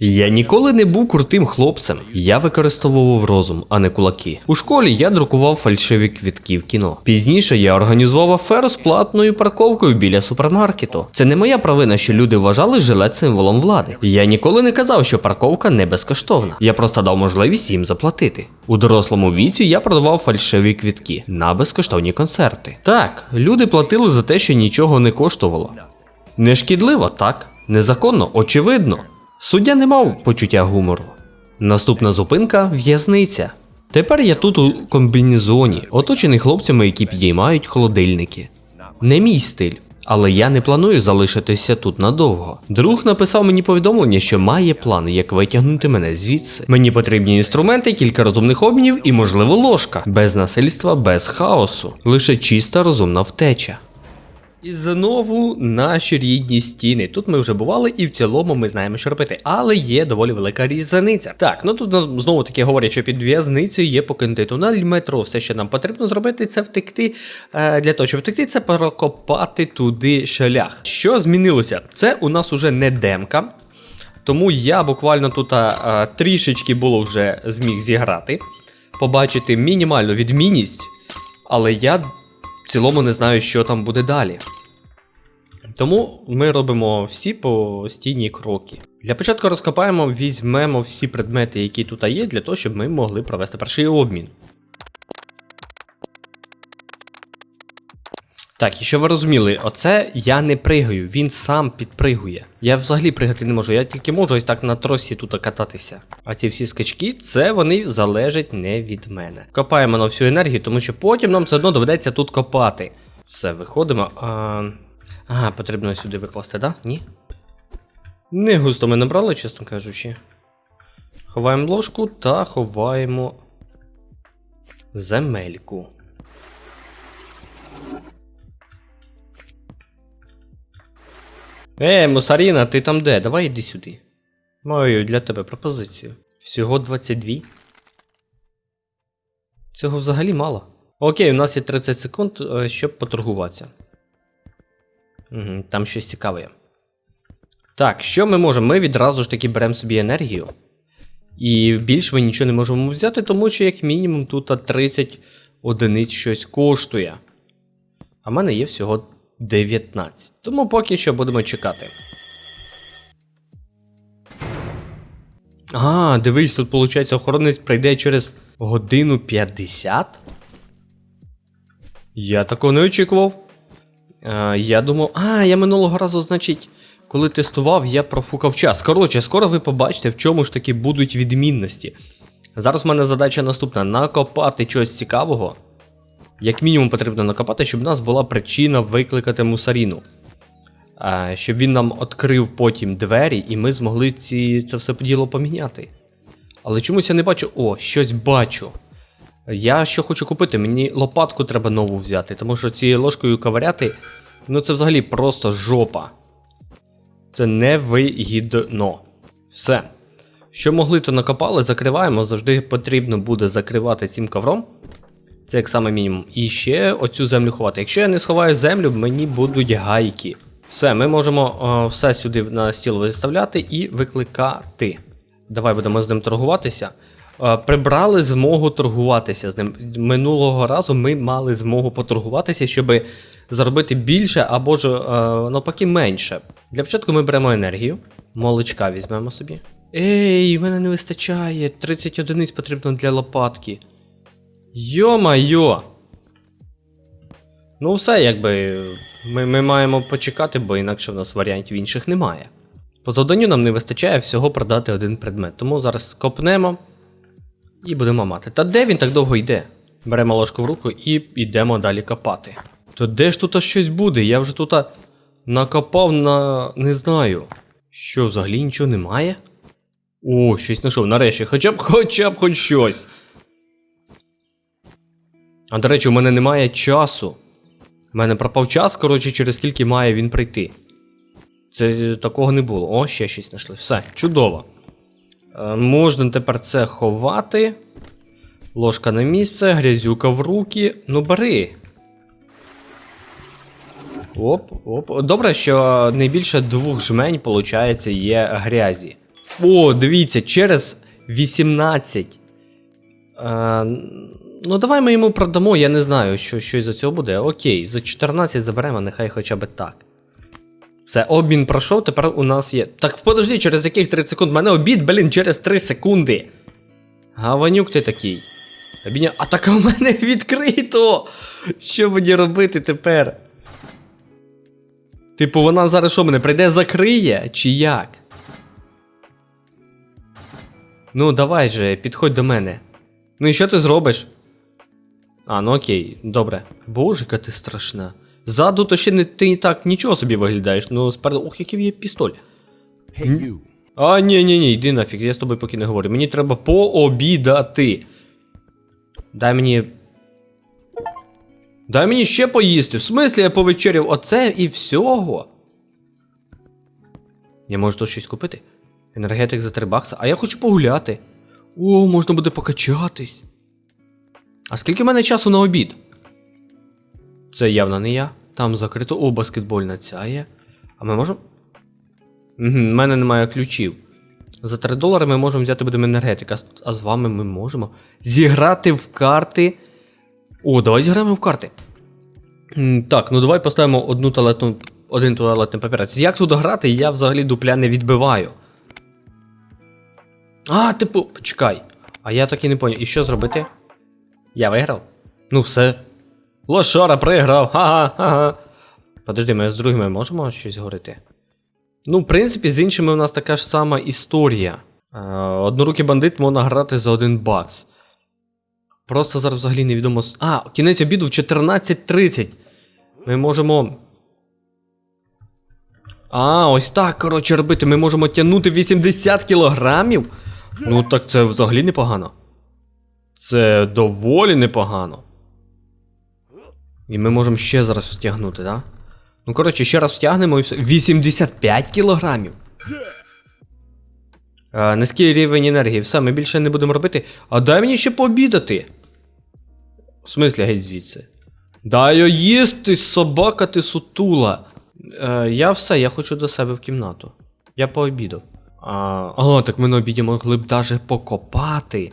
Я ніколи не був крутим хлопцем. Я використовував розум, а не кулаки. У школі я друкував фальшиві квітки в кіно. Пізніше я організував аферу з платною парковкою біля супермаркету. Це не моя провина, що люди вважали жилет символом влади. Я ніколи не казав, що парковка не безкоштовна. Я просто дав можливість їм заплатити. У дорослому віці я продавав фальшиві квітки на безкоштовні концерти. Так, люди платили за те, що нічого не коштувало. Нешкідливо, так. Незаконно, очевидно. Суддя не мав почуття гумору. Наступна зупинка в'язниця. Тепер я тут у комбінезоні, оточений хлопцями, які підіймають холодильники. Не мій стиль, але я не планую залишитися тут надовго. Друг написав мені повідомлення, що має план, як витягнути мене звідси. Мені потрібні інструменти, кілька розумних обмінів і, можливо, ложка. Без насильства, без хаосу. Лише чиста розумна втеча. І знову наші рідні стіни. Тут ми вже бували, і в цілому ми знаємо, що робити, але є доволі велика різниця. Так, ну тут знову таки говорять, що під в'язницею є покинутий тунель метро. Все, що нам потрібно зробити, це втекти. Е, для того, щоб втекти, це прокопати туди шлях. Що змінилося? Це у нас уже не демка. Тому я буквально тут а, трішечки було вже зміг зіграти, побачити мінімальну відмінність, але я в цілому не знаю, що там буде далі. Тому ми робимо всі постійні кроки. Для початку розкопаємо, візьмемо всі предмети, які тут є, для того, щоб ми могли провести перший обмін. Так, і що ви розуміли, оце я не пригаю, він сам підпригує. Я взагалі пригати не можу, я тільки можу ось так на тросі тут кататися. А ці всі скачки, це вони залежать не від мене. Копаємо на всю енергію, тому що потім нам все одно доведеться тут копати. Все, виходимо. А... Ага, потрібно сюди викласти, да? Ні? Не густо ми набрали, чесно кажучи. Ховаємо ложку та ховаємо земельку. Е, Мусаріна, ти там де? Давай іди сюди. Маю для тебе пропозицію. Всього 22. Цього взагалі мало. Окей, у нас є 30 секунд, е, щоб поторгуватися. Там щось цікаве. Так, що ми можемо? Ми відразу ж таки беремо собі енергію. І більше ми нічого не можемо взяти, тому що, як мінімум, тут 30 одиниць щось коштує. А в мене є всього 19. Тому поки що будемо чекати. А, дивись, тут виходить, охоронець прийде через годину 50. Я такого не очікував. А, я думав. А, я минулого разу, значить, коли тестував, я профукав час. Коротше, скоро ви побачите, в чому ж таки будуть відмінності. Зараз в мене задача наступна: накопати чогось цікавого. Як мінімум потрібно накопати, щоб в нас була причина викликати мусаріну. Щоб він нам відкрив потім двері, і ми змогли ці, це все діло поміняти. Але чомусь я не бачу. О, щось бачу. Я що хочу купити, мені лопатку треба нову взяти, тому що цією ложкою ковыряти, ну це взагалі просто жопа. Це невигідно. Все. Що могли, то накопали, закриваємо. Завжди потрібно буде закривати цим ковром. Це як саме мінімум. І ще оцю землю ховати. Якщо я не сховаю землю, мені будуть гайки. Все, ми можемо о, все сюди на стіл виставляти і викликати. Давай будемо з ним торгуватися. Е, Прибрали змогу торгуватися з ним. Минулого разу ми мали змогу поторгуватися, щоб заробити більше або ж е, навпаки менше. Для початку ми беремо енергію, молочка візьмемо собі. Ей, в мене не вистачає. 30 одиниць потрібно для лопатки. Йо-майо! Ну, все, якби. Ми, ми маємо почекати, бо інакше в нас варіантів інших немає. По завданню нам не вистачає всього продати один предмет. Тому зараз копнемо і будемо мати. Та де він так довго йде? Беремо ложку в руку і йдемо далі копати. То де ж тут щось буде? Я вже тут накопав на. не знаю. Що, взагалі нічого немає? О, щось знайшов. Нарешті, хоча б хоча б хоч щось. А до речі, у мене немає часу. У мене пропав час, коротше, через скільки має він прийти. Це е, такого не було. О, ще щось знайшли. Все, чудово. Е, можна тепер це ховати. Ложка на місце, грязюка в руки. Ну бери. Оп, оп. Добре, що не більше двох жмень, виходить, є грязі. О, дивіться, через 18. Е, ну, давай ми йому продамо, я не знаю, що, що із-за цього буде. Окей, за 14 заберемо, нехай хоча б так. Все, обмін пройшов, тепер у нас є. Так подожди, через яких 30 секунд? У мене обід, блін, через 3 секунди. Гаванюк ти такий. Обідня... А так у мене відкрито! Що мені робити тепер? Типу, вона зараз що мене прийде закриє, чи як? Ну, давай же, підходь до мене. Ну і що ти зробиш? А, ну окей, добре. Боже, яка ти страшна. Ззаду то ще не ти і так нічого собі виглядаєш. Ну, спереду. Ох, який є пістоль. Hey, you. А, ні, ні, ні, йди нафіг, я з тобою поки не говорю. Мені треба пообідати. Дай мені. Дай мені ще поїсти. В смислі я повечеряв оце і всього. Я можу тут щось купити. Енергетик за 3 бакса, а я хочу погуляти. О, можна буде покачатись. А скільки в мене часу на обід? Це явно не я. Там закрито. О, баскетбольна ця є. А ми можемо. В мене немає ключів. За 3 долари ми можемо взяти будемо енергетик, а, з- вами ми можемо зіграти в карти. О, давай зіграємо в карти. Так, ну давай поставимо одну туалетну, один туалетний папірець. Як тут грати, я взагалі дупля не відбиваю. А, типу, почекай. А я так і не поняв. І що зробити? Я виграв? Ну все. Лошара приграв. Ха-ха-ха. Подожди, ми з другими можемо щось говорити? Ну, в принципі, з іншими у нас така ж сама історія. Е, однорукий бандит можна грати за один бакс. Просто зараз взагалі невідомо. А, кінець обіду в 14.30. Ми можемо. А, ось так, коротше, робити. Ми можемо тягнути 80 кілограмів. Ну, так це взагалі непогано. Це доволі непогано. І ми можемо ще зараз втягнути, так? Да? Ну, коротше, ще раз втягнемо і все. 85 кілограмів. А, низький рівень енергії. Все, ми більше не будемо робити. А дай мені ще пообідати. В смислі, геть звідси. Дай їсти, собака ти сутула. Е, я все, я хочу до себе в кімнату. Я пообідав. А, а, так ми на обіді могли б даже покопати.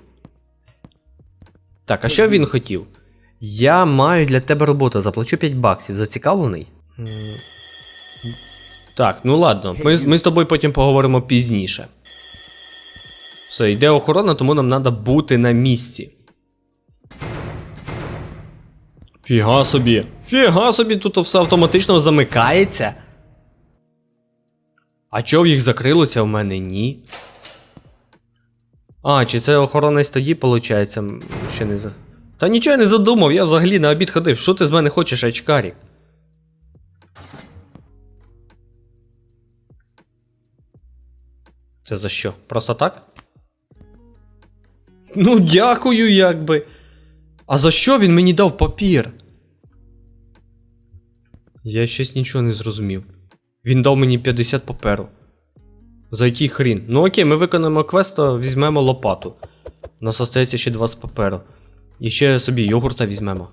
Так, а що він хотів? Я маю для тебе роботу, заплачу 5 баксів. Зацікавлений? Так, ну ладно, ми, ми з тобою потім поговоримо пізніше. Все, йде охорона, тому нам треба бути на місці. Фіга собі. Фіга собі, тут все автоматично замикається. А чого їх закрилося в мене ні? А, чи це охоронець тоді, виходить, ще не за. Та нічого не задумав, я взагалі на обід ходив. Що ти з мене хочеш, очкарік? Це за що? Просто так? Ну, дякую, якби. А за що він мені дав папір? Я щось нічого не зрозумів. Він дав мені 50 паперу. За який хрін? Ну окей, ми виконаємо квест, то візьмемо лопату. У нас остається ще 20 паперу. І ще собі йогурта візьмемо.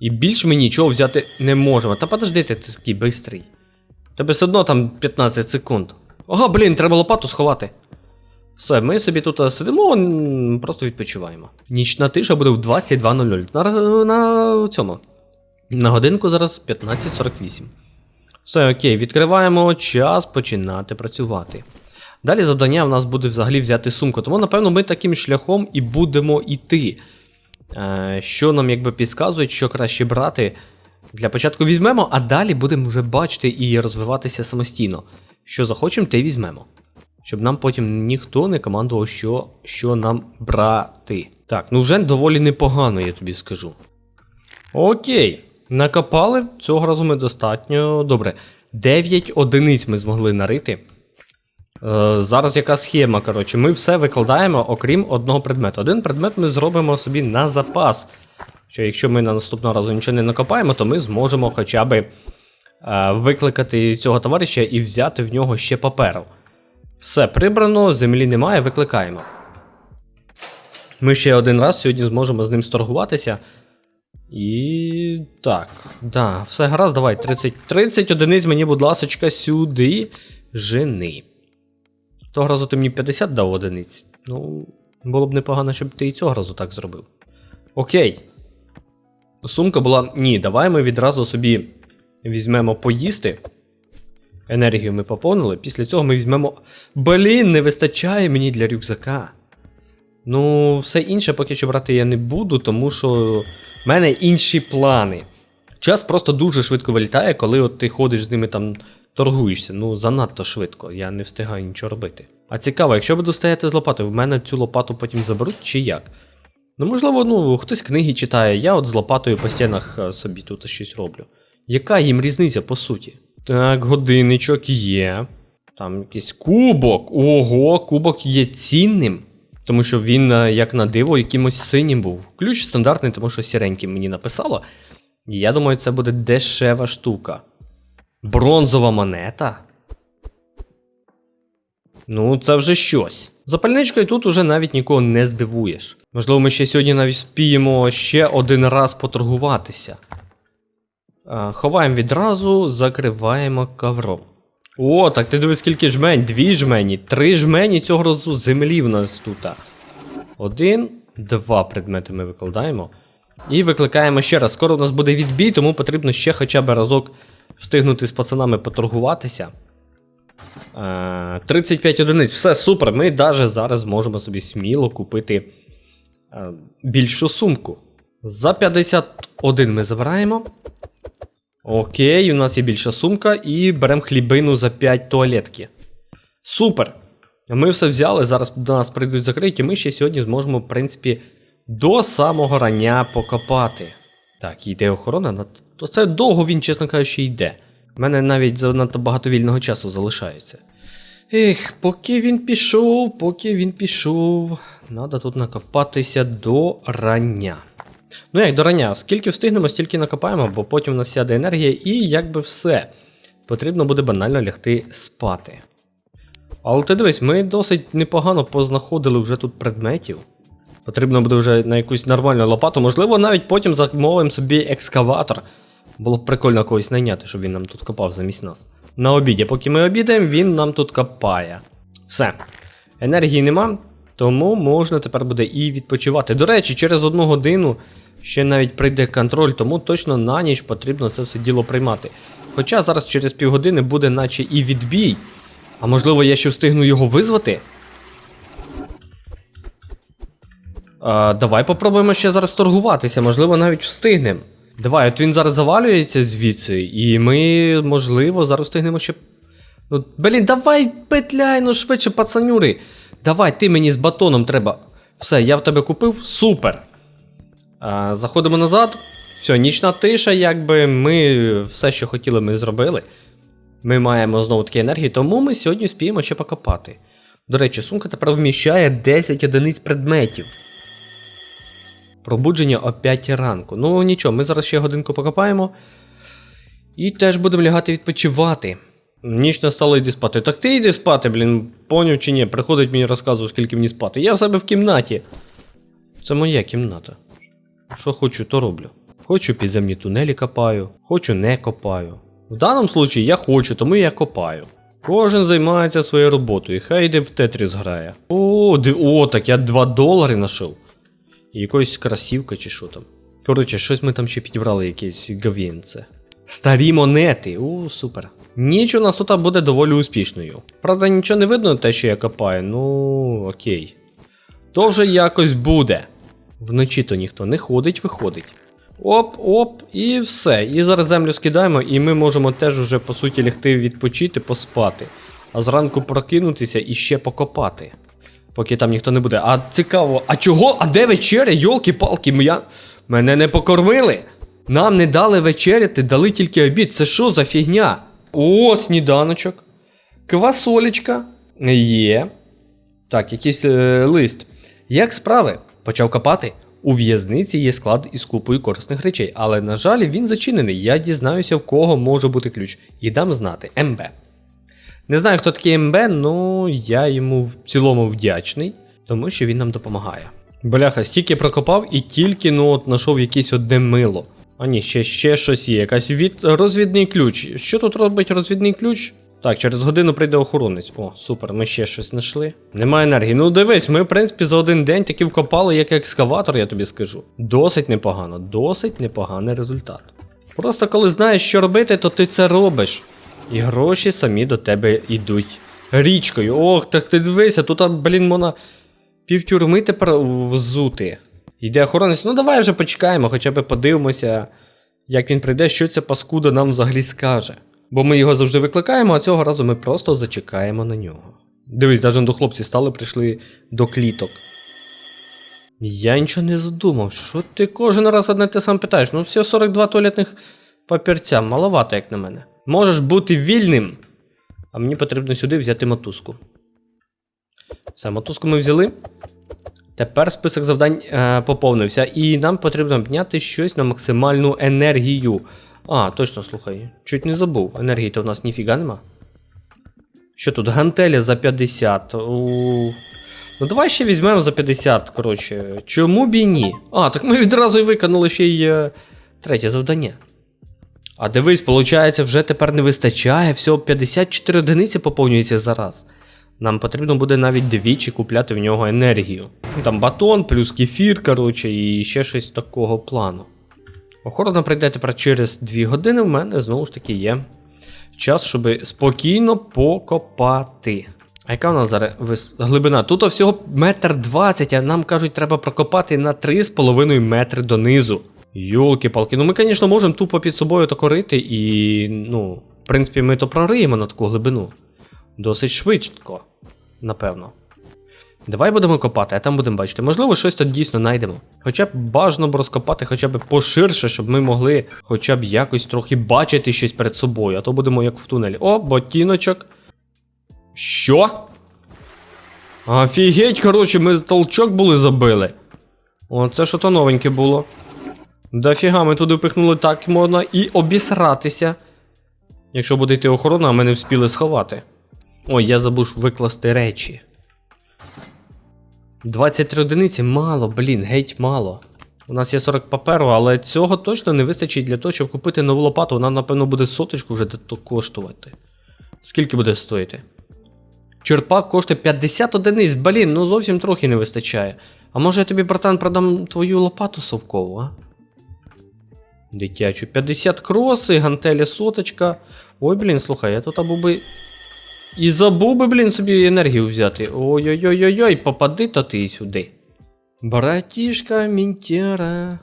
І більше ми нічого взяти не можемо. Та подожди, ти такий бистрий. Тебе все одно там 15 секунд. Ага, блін, треба лопату сховати. Все, ми собі тут сидимо, м, просто відпочиваємо. Нічна тиша буде в 22.00. На, на цьому. На годинку зараз 15.48. Все, окей, відкриваємо час починати працювати. Далі завдання в нас буде взагалі взяти сумку, тому напевно ми таким шляхом і будемо йти. Е, що нам якби підказують, що краще брати. Для початку візьмемо, а далі будемо вже бачити і розвиватися самостійно. Що захочемо, те візьмемо. Щоб нам потім ніхто не командував, що, що нам брати. Так, ну вже доволі непогано, я тобі скажу. Окей. Накопали. Цього разу ми достатньо. Добре. 9 одиниць ми змогли нарити. Е, зараз яка схема, коротше, ми все викладаємо, окрім одного предмету. Один предмет ми зробимо собі на запас. Що якщо ми на наступного разу нічого не накопаємо, то ми зможемо хоча б е, викликати цього товариша і взяти в нього ще паперу. Все прибрано, землі немає, викликаємо. Ми ще один раз сьогодні зможемо з ним сторгуватися. І так, да, все гаразд, давай. 30, 30 одиниць мені, будь ласочка, сюди. Жени. Того разу ти мені 50 дав одиниць. Ну, було б непогано, щоб ти і цього разу так зробив. Окей. Сумка була. Ні, давай ми відразу собі візьмемо поїсти. Енергію ми поповнили. Після цього ми візьмемо. Блін, не вистачає мені для рюкзака. Ну, все інше поки що брати я не буду, тому що в мене інші плани. Час просто дуже швидко вилітає, коли от ти ходиш з ними там торгуєшся. Ну, занадто швидко, я не встигаю нічого робити. А цікаво, якщо буду стояти з лопатою, в мене цю лопату потім заберуть чи як? Ну, можливо, ну, хтось книги читає, я от з лопатою по стінах е, собі тут щось роблю. Яка їм різниця по суті? Так, годинничок є. Там якийсь кубок. Ого, кубок є цінним. Тому що він, е, як на диво, якимось синім був. Ключ стандартний, тому що сіреньким мені написало. Я думаю, це буде дешева штука. Бронзова монета. Ну, це вже щось. Запальничкою тут уже навіть нікого не здивуєш. Можливо, ми ще сьогодні навіть спіємо ще один раз поторгуватися. Ховаємо відразу, закриваємо ковром. О, так ти дивись, скільки жмень, дві жмені, три жмені цього разу землі в нас тут. Один, два предмети ми викладаємо. І викликаємо ще раз. Скоро у нас буде відбій, тому потрібно ще хоча б разок встигнути з пацанами поторгуватися. Е, 35 одиниць. Все супер. Ми навіть зараз можемо собі сміло купити е, більшу сумку. За 51 ми забираємо. Окей, у нас є більша сумка і беремо хлібину за 5 туалетки. Супер! Ми все взяли, зараз до нас прийдуть закриті, ми ще сьогодні зможемо, в принципі, до самого рання покопати. Так, йде охорона, то це довго він, чесно кажучи, йде. У мене навіть занадто багато вільного часу залишається. Ех, поки він пішов, поки він пішов. Надо тут накопатися до рання. Ну як до рання, скільки встигнемо, стільки накопаємо, бо потім у нас сяде енергія, і якби все. Потрібно буде банально лягти спати. Але ти дивись, ми досить непогано познаходили вже тут предметів. Потрібно буде вже на якусь нормальну лопату. Можливо, навіть потім замовимо собі екскаватор. Було б прикольно когось найняти, щоб він нам тут копав замість нас. На обіді, поки ми обідаємо, він нам тут копає. Все. Енергії нема, тому можна тепер буде і відпочивати. До речі, через одну годину ще навіть прийде контроль, тому точно на ніч потрібно це все діло приймати. Хоча зараз через півгодини буде наче і відбій. А можливо, я ще встигну його визвати? А, давай попробуємо ще зараз торгуватися, можливо, навіть встигнемо. Давай, от він зараз завалюється звідси, і ми, можливо, зараз встигнемо ще. Ну, блін, давай петляй, ну швидше, пацанюри. Давай, ти мені з батоном треба. Все, я в тебе купив, супер. Заходимо назад. Все, нічна тиша, якби ми все, що хотіли, ми зробили. Ми маємо знову таки енергію, тому ми сьогодні вспіємо ще покопати. До речі, сумка тепер вміщає 10 одиниць предметів. Пробудження о 5 ранку. Ну нічого, ми зараз ще годинку покопаємо. І теж будемо лягати відпочивати. Ніч настало йди спати. Так ти йди спати, блін, поняв чи ні? Приходить мені розказує, скільки мені спати. Я в себе в кімнаті. Це моя кімната. Що хочу, то роблю. Хочу підземні тунелі копаю, хочу не копаю. В даному случаї я хочу, тому я копаю. Кожен займається своєю роботою, хай йде в Тетріс грає. О, ди, о, так я 2 долари знайшов. І якоїсь красівка чи що там. Коротше, щось ми там ще підібрали, якесь говінце. Старі монети. У, супер. Ніч у нас тут буде доволі успішною. Правда, нічого не видно те, що я копаю, ну окей. То вже якось буде. Вночі то ніхто не ходить, виходить. Оп, оп, і все. І зараз землю скидаємо, і ми можемо теж уже, по суті, лягти відпочити, поспати. А зранку прокинутися і ще покопати. Поки там ніхто не буде. А цікаво, а чого? А де вечеря? Йолки-палки, моя... мене не покормили. Нам не дали вечеряти, дали тільки обід. Це що за фігня? О, сніданочок. Квасолечка. Є. Так, якийсь е, лист. Як справи? Почав копати. У в'язниці є склад із купою корисних речей, але, на жаль, він зачинений. Я дізнаюся, в кого може бути ключ, і дам знати МБ. Не знаю, хто такий МБ, ну я йому в цілому вдячний, тому що він нам допомагає. Бляха, стільки прокопав і тільки ну от знайшов якесь одне мило. А ні, ще, ще щось є, якась від... розвідний ключ. Що тут робить розвідний ключ? Так, через годину прийде охоронець. О, супер, ми ще щось знайшли. Немає енергії. Ну дивись, ми, в принципі, за один день таки вкопали як екскаватор, я тобі скажу. Досить непогано, досить непоганий результат. Просто коли знаєш, що робити, то ти це робиш. І гроші самі до тебе йдуть. Річкою. Ох, так ти дивися, тут, блін, можна півтюрми тепер взути. Йде охоронець, ну давай вже почекаємо, хоча б подивимося, як він прийде, що ця паскуда нам взагалі скаже. Бо ми його завжди викликаємо, а цього разу ми просто зачекаємо на нього. Дивись, навіть до хлопці стали, прийшли до кліток. Я нічого не задумав, що ти кожен раз одне те сам питаєш. Ну, всього 42 туалетних папірця, маловато, як на мене. Можеш бути вільним. А мені потрібно сюди взяти мотузку. Все, мотузку ми взяли. Тепер список завдань е, поповнився, і нам потрібно обняти щось на максимальну енергію. А, точно, слухай, чуть не забув. Енергії то в нас ніфіга нема. Що тут? Гантеля за 50. У... Ну давай ще візьмемо за 50, коротше. Чому б і ні? А, так ми відразу і виконали ще й е, третє завдання. А дивись, виходить, вже тепер не вистачає, всього 54 одиниці поповнюється за раз. Нам потрібно буде навіть двічі купляти в нього енергію. Там батон, плюс кефір, коротше, і ще щось такого плану. Охорона прийде тепер через 2 години, в мене знову ж таки є час, щоб спокійно покопати. А яка у нас зараз глибина? Тут всього метр двадцять, а нам кажуть, треба прокопати на 3,5 метри донизу. Йолки-палки, ну ми, звісно, можемо тупо під собою то корити, і, ну, в принципі, ми то прориємо на таку глибину. Досить швидко, напевно. Давай будемо копати, а там будемо бачити. Можливо, щось тут дійсно знайдемо. Хоча б бажано б розкопати хоча б поширше, щоб ми могли хоча б якось трохи бачити щось перед собою, а то будемо як в тунелі. О, ботіночок. Що? Офігеть, коротше, ми толчок були забили. О, це що то новеньке було. Дофіга, ми туди впихнули так можна і обісратися. Якщо буде йти охорона, ми не вспіли сховати. Ой, я забув викласти речі. 23 одиниці мало, блін, геть мало. У нас є 40 паперу, але цього точно не вистачить для того, щоб купити нову лопату. Вона, напевно, буде соточку вже коштувати. Скільки буде стоїти? Черпак коштує 50 одиниць, блін, ну зовсім трохи не вистачає. А може я тобі, братан, продам твою лопату совкову, а? Дитячу. 50 кроси, гантеля соточка. Ой, блін, слухай, я тут або би. І забув би, блін, собі енергію взяти. Ой-ой-ой-ой, попади то ти сюди. Братішка Мінтєра,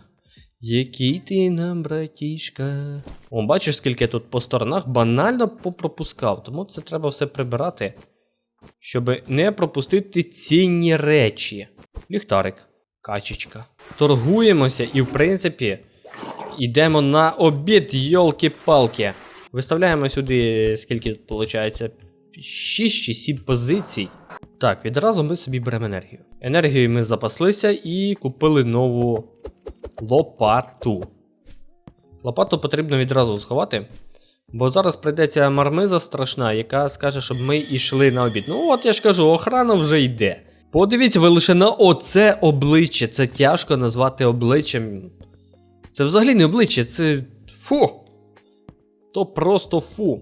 який ти нам братішка. О, бачиш, скільки тут по сторонах банально попропускав, тому це треба все прибирати, щоб не пропустити цінні речі. Ліхтарик, качечка. Торгуємося і, в принципі, йдемо на обід, йолки-палки. Виставляємо сюди, скільки тут виходить, 6 чи 7 позицій. Так, відразу ми собі беремо енергію. Енергію ми запаслися і купили нову лопату. Лопату потрібно відразу сховати. Бо зараз прийдеться мармиза страшна, яка скаже, щоб ми йшли на обід. Ну, от я ж кажу, охрана вже йде. Подивіться ви лише на оце обличчя. Це тяжко назвати обличчям. Це взагалі не обличчя, це. Фу. То просто фу.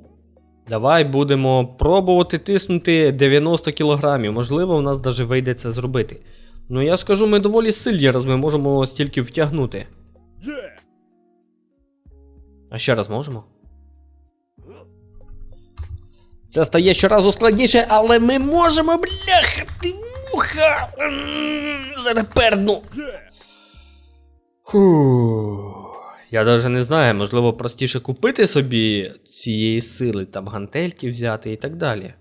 Давай будемо пробувати тиснути 90 кілограмів. Можливо, у нас навіть вийде це зробити. Ну я скажу, ми доволі сильні, раз ми можемо стільки втягнути. А ще раз можемо? Це стає щоразу складніше, але ми можемо, бляха, ти муха! Зараз перну. Фу. Я навіть не знаю, можливо, простіше купити собі цієї сили, там гантельки взяти і так далі.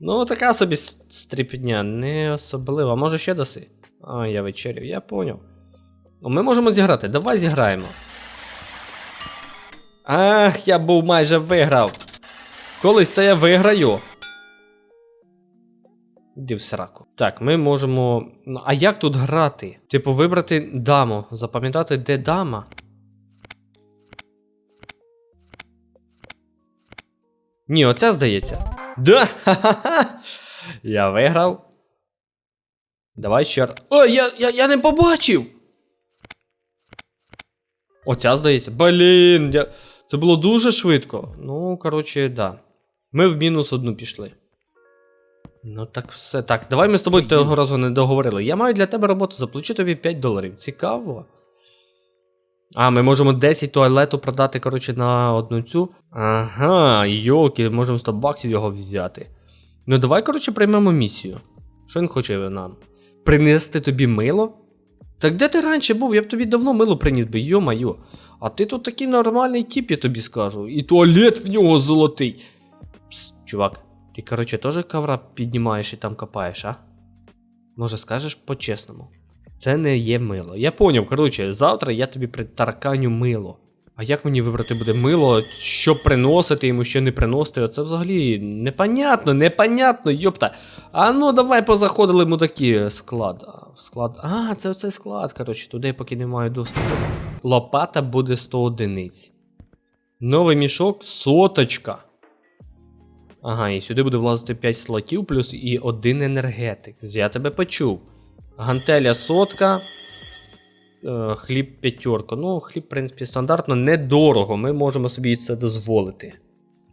Ну, така собі стріпня, не особлива. Може ще даси? А, я вечеряв, я поняв. Ну, Ми можемо зіграти, давай зіграємо. Ах, я був майже виграв. Колись то я виграю. Іди в сраку. Так, ми можемо. Ну, а як тут грати? Типу, вибрати даму. Запам'ятати, де дама. Ні, оця здається. Да! Ха-ха-ха! Я виграв. Давай ще раз. Ой, я, я, я не побачив! Оця здається. Блін, я... Це було дуже швидко. Ну, коротше, да. Ми в мінус одну пішли. Ну так все. Так, давай ми з тобою того разу не договорили. Я маю для тебе роботу, заплачу тобі 5 доларів. Цікаво. А, ми можемо 10 туалету продати, коротше, на одну цю. Ага, йолки, можемо 100 баксів його взяти. Ну давай, коротше, приймемо місію. Що він хоче нам? Принести тобі мило? Так де ти раніше був? Я б тобі давно мило приніс би, йо-майо. А ти тут такий нормальний тіп, я тобі скажу. І туалет в нього золотий. Пс, чувак, ти, коротше, теж ковра піднімаєш і там копаєш, а? Може, скажеш по-чесному. Це не є мило. Я поняв, коротше, завтра я тобі притарканю мило. А як мені вибрати буде мило, що приносити йому, що не приносити? Оце взагалі непонятно, непонятно, йопта. А ну давай позаходили мудаки склад. Склад. А, це оцей склад, коротше, туди поки не маю доступу. Лопата буде 100 одиниць. Новий мішок соточка. Ага, і сюди буде влазити 5 слотів плюс і один енергетик. Я тебе почув. Гантеля сотка. Е, хліб п'ятерка. Ну, хліб, в принципі, стандартно, недорого. Ми можемо собі це дозволити.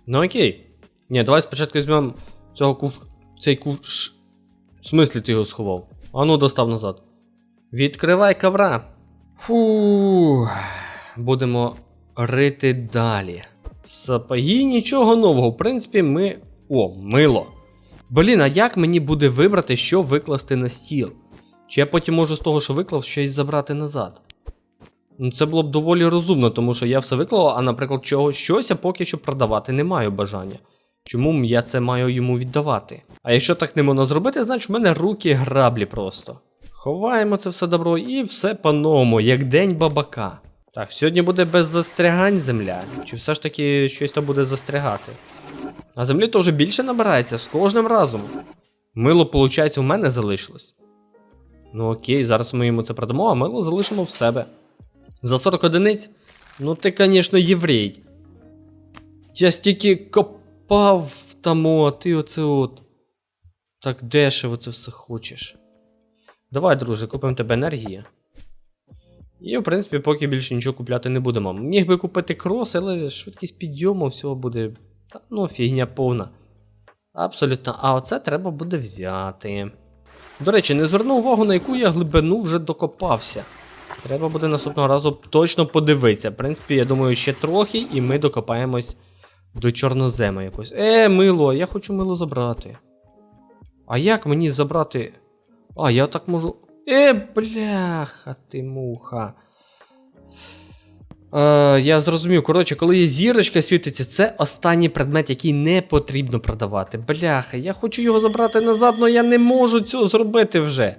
Ну окей. Ні, давай спочатку візьмемо цього куш... цей куш. В смислі ти його сховав? А ну достав назад. Відкривай ковра. Фу. Будемо рити далі. Сапоги нічого нового. В принципі, ми. О, мило. Блін, а як мені буде вибрати, що викласти на стіл? Чи я потім можу з того, що виклав, щось забрати назад? Ну, це було б доволі розумно, тому що я все виклав, а, наприклад, чого щось я поки що продавати не маю бажання. Чому я це маю йому віддавати? А якщо так не можна зробити, значить в мене руки граблі просто. Ховаємо це все добро і все по-новому, як день бабака. Так, сьогодні буде без застрягань земля. Чи все ж таки щось там буде застрягати? А землі то вже більше набирається з кожним разом. Мило, виходить, у мене залишилось. Ну окей, зараз ми йому це продамо, а мило залишимо в себе. За 40 одиниць? Ну ти, звісно, єврей. Я стільки копав тому, а ти оце от. Так дешево це все хочеш. Давай, друже, купимо тебе енергії. І, в принципі, поки більше нічого купляти не будемо. Міг би купити крос, але швидкість підйому всього буде. Та ну, фігня повна. Абсолютно. А оце треба буде взяти. До речі, не звернув увагу, на яку я глибину вже докопався. Треба буде наступного разу точно подивитися. В принципі, я думаю, ще трохи, і ми докопаємось до чорнозема якось. Е, мило, я хочу мило забрати. А як мені забрати. А, я так можу. Е, бляха, ти муха. Е, я зрозумів, коротше, коли є зірочка світиться, це останній предмет, який не потрібно продавати. Бляха, я хочу його забрати назад, але я не можу цього зробити вже.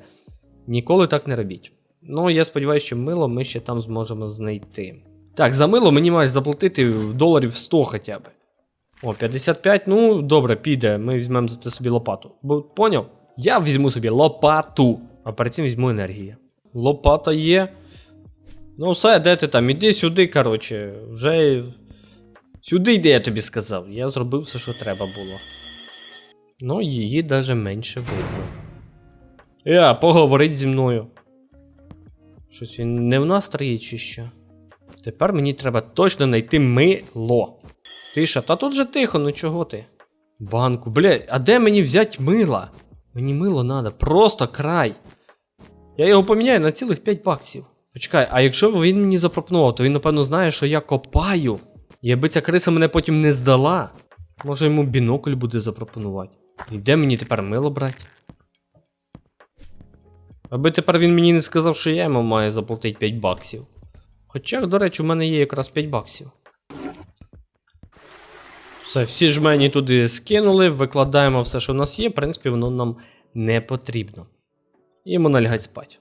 Ніколи так не робіть. Ну, я сподіваюся, що мило ми ще там зможемо знайти. Так, за мило мені маєш заплатити доларів 100 хоча б. О, 55, ну добре, піде. Ми візьмемо за це собі лопату. Бо поняв? Я візьму собі лопату, а перед цим візьму енергію. Лопата є. Ну, все, де ти там? Іди сюди, коротше. Вже. Сюди йди, я тобі сказав. Я зробив все, що треба було. Ну, її даже менше видно. Я, поговорить зі мною. Щось він не в настрої чи що. Тепер мені треба точно знайти мило. Тиша, та тут же тихо, ну чого ти? Банку, блядь, а де мені взяти мила? Мені мило надо, просто край. Я його поміняю на цілих 5 баксів. Почекай, а якщо він мені запропонував, то він, напевно, знає, що я копаю. І аби ця криса мене потім не здала. Може йому бінокль буде запропонувати. І де мені тепер мило брати? Аби тепер він мені не сказав, що я йому маю заплатити 5 баксів. Хоча, до речі, у мене є якраз 5 баксів. Все, всі жмені туди скинули, викладаємо все, що в нас є. В принципі, воно нам не потрібно. І налягать спать.